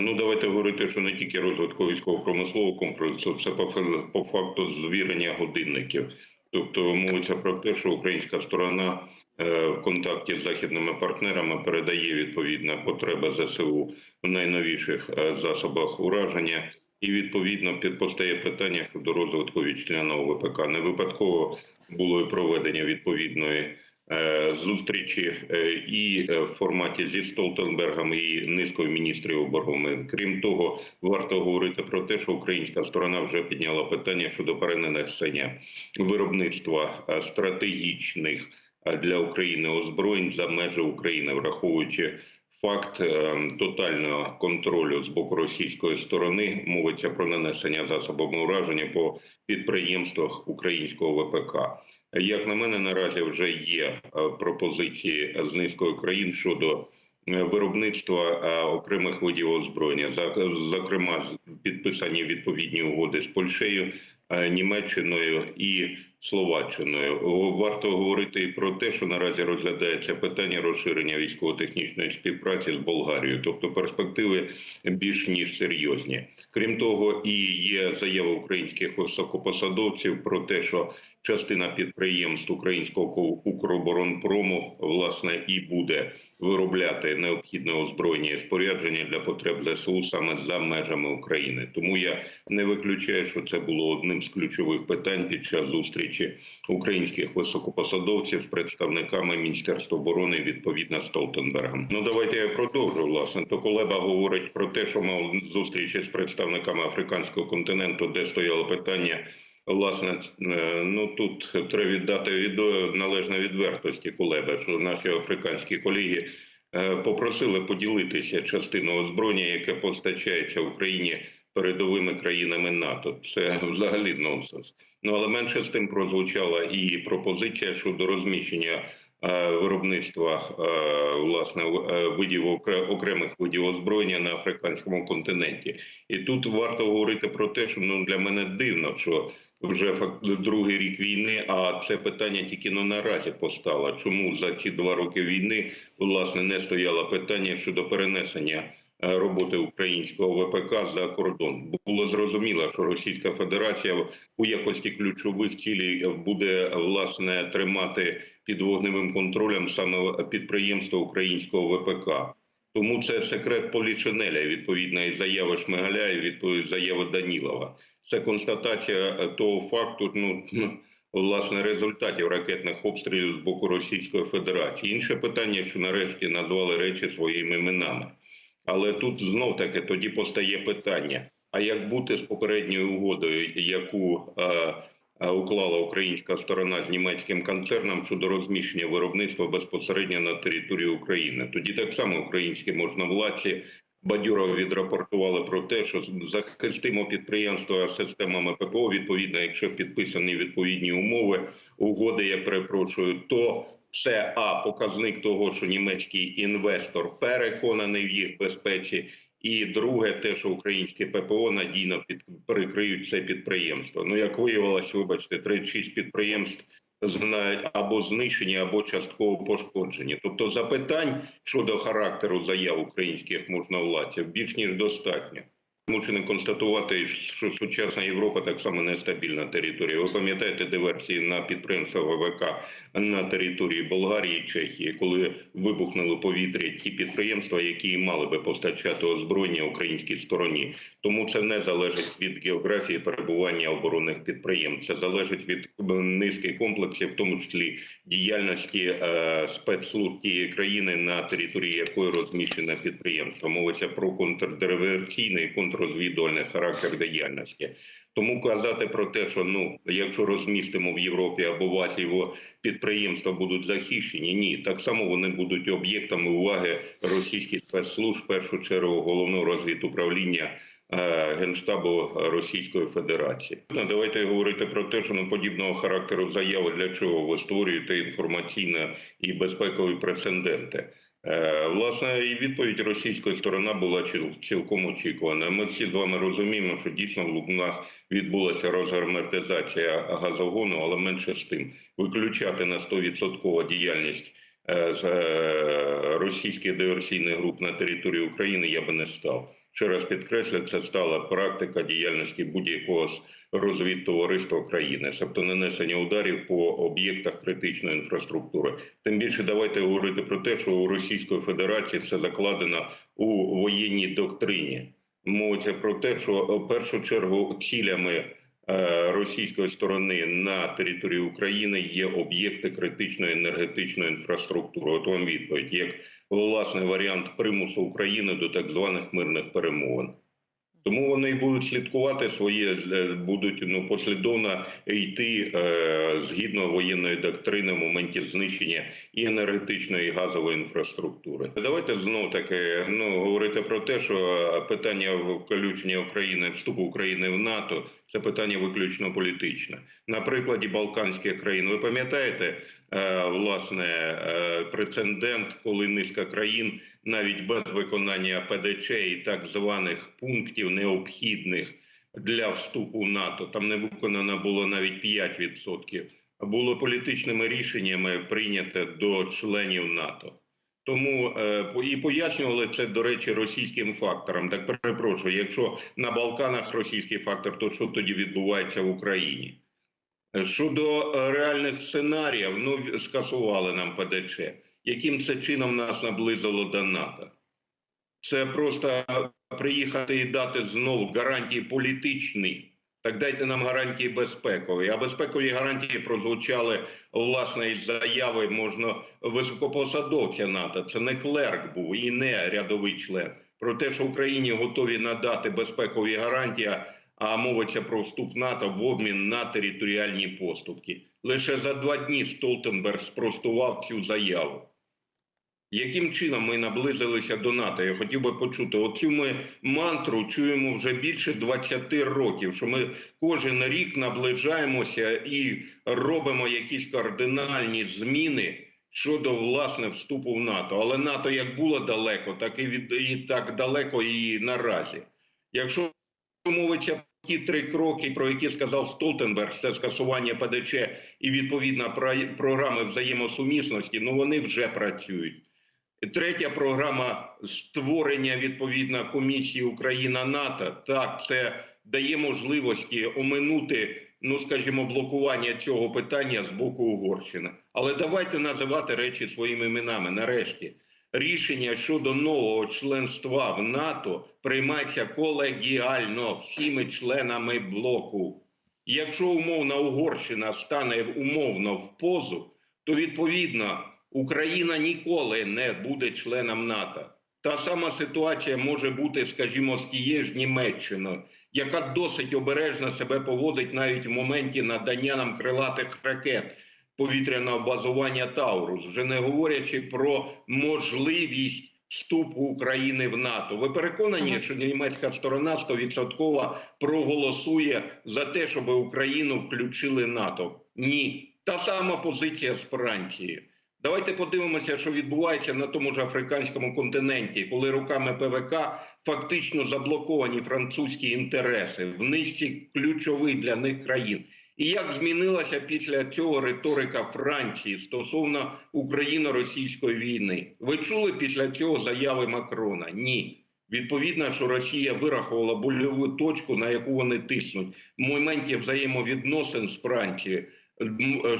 Ну давайте говорити, що не тільки розвитку військово-промислового комплексу, це по, по факту звірення годинників. Тобто мовиться про те, що українська сторона е, в контакті з західними партнерами передає відповідне потреби ЗСУ в найновіших е, засобах ураження, і відповідно постає питання щодо розвитку вітчизняного ВПК. Не випадково було і проведення відповідної зустрічі е, і е, в форматі зі Столтенбергом і низкою міністрів оборони. Крім того, варто говорити про те, що українська сторона вже підняла питання щодо перенесення виробництва е, стратегічних е, для України озброєнь за межі України, враховуючи. Факт е, тотального контролю з боку російської сторони мовиться про нанесення засобами ураження по підприємствах українського ВПК. Як на мене, наразі вже є е, пропозиції з низкою країн щодо е, виробництва окремих видів озброєння, зокрема підписані відповідні угоди з Польщею, Німеччиною і Словаччиною. Варто говорити і про те, що наразі розглядається питання розширення військово-технічної співпраці з Болгарією, тобто перспективи більш ніж серйозні. Крім того, і є заява українських високопосадовців про те, що частина підприємств українського Укроборонпрому власне і буде виробляти необхідне озброєння і спорядження для потреб ЗСУ саме за межами України. Тому я не виключаю, що це було одним з ключових питань під час зустрічі українських високопосадовців з представниками Міністерства оборони відповідно Столтенбергом. Ну давайте я продовжу. Власне, то Колеба говорить про те, що мав зустрічі з представниками африканського континенту, де стояло питання. Власне, е, ну тут треба віддати від належної відвертості Кулеба, що наші африканські колеги е, попросили поділитися частиною озброєння, яке постачається Україні передовими країнами НАТО. Це взагалі нонсенс. Ну але менше з тим прозвучала і пропозиція щодо розміщення е, виробництва власне видів окре- окремих видів озброєння на африканському континенті. І тут варто говорити про те, що ну для мене дивно, що вже другий рік війни. А це питання тільки ну, наразі постало. Чому за ці два роки війни власне не стояло питання щодо перенесення е, роботи українського ВПК за кордон? Було зрозуміло, що Російська Федерація у якості ключових цілей буде власне тримати під вогневим контролем саме підприємство українського ВПК. Тому це секрет Полішинеля, і заяви Шмигаля, і відповідь заяви Данілова. Це констатація того факту, ну, власне результатів ракетних обстрілів з боку Російської Федерації. Інше питання, що нарешті назвали речі своїми іменами. Але тут знов таки тоді постає питання: а як бути з попередньою угодою, яку е, е, уклала українська сторона з німецьким концерном щодо розміщення виробництва безпосередньо на території України? Тоді так само українські можновладці бадьоро відрапортували про те, що захистимо підприємства системами ППО. Відповідно, якщо підписані відповідні умови, угоди, я перепрошую, то це а показник того, що німецький інвестор переконаний в їх безпеці. І друге, те, що українське ППО надійно під перекриють це підприємство. Ну як виявилось, вибачте, 36 підприємств знають або знищені, або частково пошкоджені. Тобто, запитань щодо характеру заяв українських можновладців більш ніж достатньо. Змушений констатувати, що сучасна Європа так само нестабільна територія. Ви пам'ятаєте диверсії на підприємства ВВК на території Болгарії і Чехії, коли вибухнули повітря ті підприємства, які мали би постачати озброєння українській стороні. Тому це не залежить від географії перебування оборонних підприємств. Це залежить від низки комплексів, в тому числі діяльності е, спецслужб тієї країни, на території якої розміщене підприємство. Мовиться про контрдиверсійний і контррозвідувальний характер діяльності. Тому казати про те, що ну якщо розмістимо в Європі або в Азії во підприємства будуть захищені, ні, так само вони будуть об'єктами уваги російських спецслужб, в першу чергу головного розвідуправління. е, Генштабу Російської Федерації Ну, давайте говорити про те, що ну подібного характеру заяви для чого ви створюєте інформаційно і безпекові прецеденти. Е, Власне, і відповідь російської сторони була ціл- цілком очікувана. Ми всі з вами розуміємо, що дійсно в Лубнах відбулася розгерметизація газогону, але менше з тим виключати на 100% діяльність е, з е, російських диверсійних груп на території України я би не став. Ще раз підкреслю, це стала практика діяльності будь-якого з розвідтовариства країни, тобто нанесення ударів по об'єктах критичної інфраструктури. Тим більше давайте говорити про те, що у Російської Федерації це закладено у воєнній доктрині. Мовиться про те, що в першу чергу цілями російської сторони на території України є об'єкти критичної енергетичної інфраструктури. От вам відповідь як власний варіант примусу України до так званих мирних перемовин. Тому вони будуть слідкувати своє, е, будуть ну послідовно йти е, згідно воєнної доктрини в моменті знищення і енергетичної і газової інфраструктури. Давайте знов таки ну говорити про те, що питання включення України вступу України в НАТО це питання виключно політичне. На прикладі Балканських країн, ви пам'ятаєте е, власне е, прецедент, коли низка країн навіть без виконання ПДЧ і так званих пунктів необхідних для вступу в НАТО. Там не виконано було навіть 5%. Було політичними рішеннями прийнято до членів НАТО. Тому е, і пояснювали це, до речі, російським факторам. Так перепрошую, якщо на Балканах російський фактор, то що тоді відбувається в Україні? Е, Щодо е, реальних сценаріїв, ну скасували нам ПДЧ. Яким це чином нас наблизило до НАТО? Це просто приїхати і дати знову гарантії політичні. Так дайте нам гарантії безпекові. А безпекові гарантії прозвучали власне із заяви можна високопосадовця НАТО. Це не клерк був і не рядовий член. Про те, що Україні готові надати безпекові гарантії, а мовиться про вступ НАТО в обмін на територіальні поступки. Лише за два дні Столтенберг спростував цю заяву. Яким чином ми наблизилися до НАТО? Я хотів би почути. Оцю ми мантру чуємо вже більше 20 років. Що ми кожен рік наближаємося і робимо якісь кардинальні зміни щодо власне вступу в НАТО. Але НАТО як було далеко, так і від і так далеко і наразі. Якщо мовиться ті три кроки, про які сказав Столтенберг, це скасування ПДЧ і відповідна про- програми взаємосумісності, ну вони вже працюють. Третя програма створення відповідно комісії Україна НАТО. Так, це дає можливості оминути, ну скажімо, блокування цього питання з боку Угорщини. Але давайте називати речі своїми іменами. Нарешті рішення щодо нового членства в НАТО приймається колегіально всіми членами блоку. Якщо умовна Угорщина стане умовно в позу, то відповідно Україна ніколи не буде членом НАТО. Та сама ситуація може бути, скажімо, з тією ж Німеччиною, яка досить обережно себе поводить навіть в моменті надання нам крилатих ракет повітряного базування Таурус, вже не говорячи про можливість вступу України в НАТО. Ви переконані, Ага. що німецька сторона 100% проголосує за те, щоб Україну включили НАТО? Ні, та сама позиція з Франції. Давайте подивимося, що відбувається на тому ж африканському континенті, коли руками ПВК фактично заблоковані французькі інтереси в низці ключових для них країн. І як змінилася після цього риторика Франції стосовно україно-російської війни? Ви чули після цього заяви Макрона? Ні. Відповідно, що Росія вирахувала больову точку, на яку вони тиснуть в моменті взаємовідносин з Францією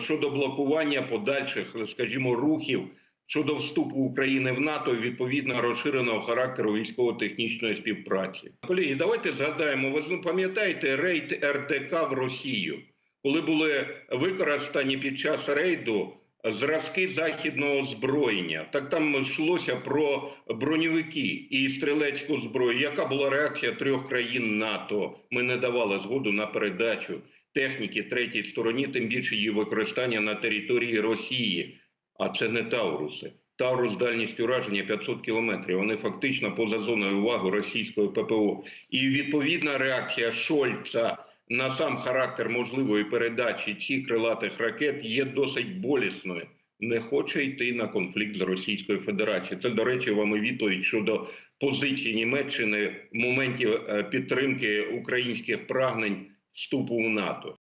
щодо блокування подальших, скажімо, рухів щодо вступу України в НАТО відповідно розширеного характеру військово-технічної співпраці. Колеги, давайте згадаємо. Ви пам'ятаєте рейд РДК в Росію, коли були використані під час рейду зразки західного озброєння. Так там йшлося про броньовики і стрілецьку зброю. Яка була реакція трьох країн НАТО? Ми не давали згоду на передачу техніки третій стороні, тим більше її використання на території Росії. А це не Тауруси. Таурус з дальністю ураження 500 кілометрів. Вони фактично поза зоною уваги російської ППО. І відповідна реакція Шольца на сам характер можливої передачі цих крилатих ракет є досить болісною. Не хоче йти на конфлікт з Російською Федерацією. Це, до речі, вам і відповідь щодо позиції Німеччини в моменті е, підтримки українських прагнень вступу в НАТО.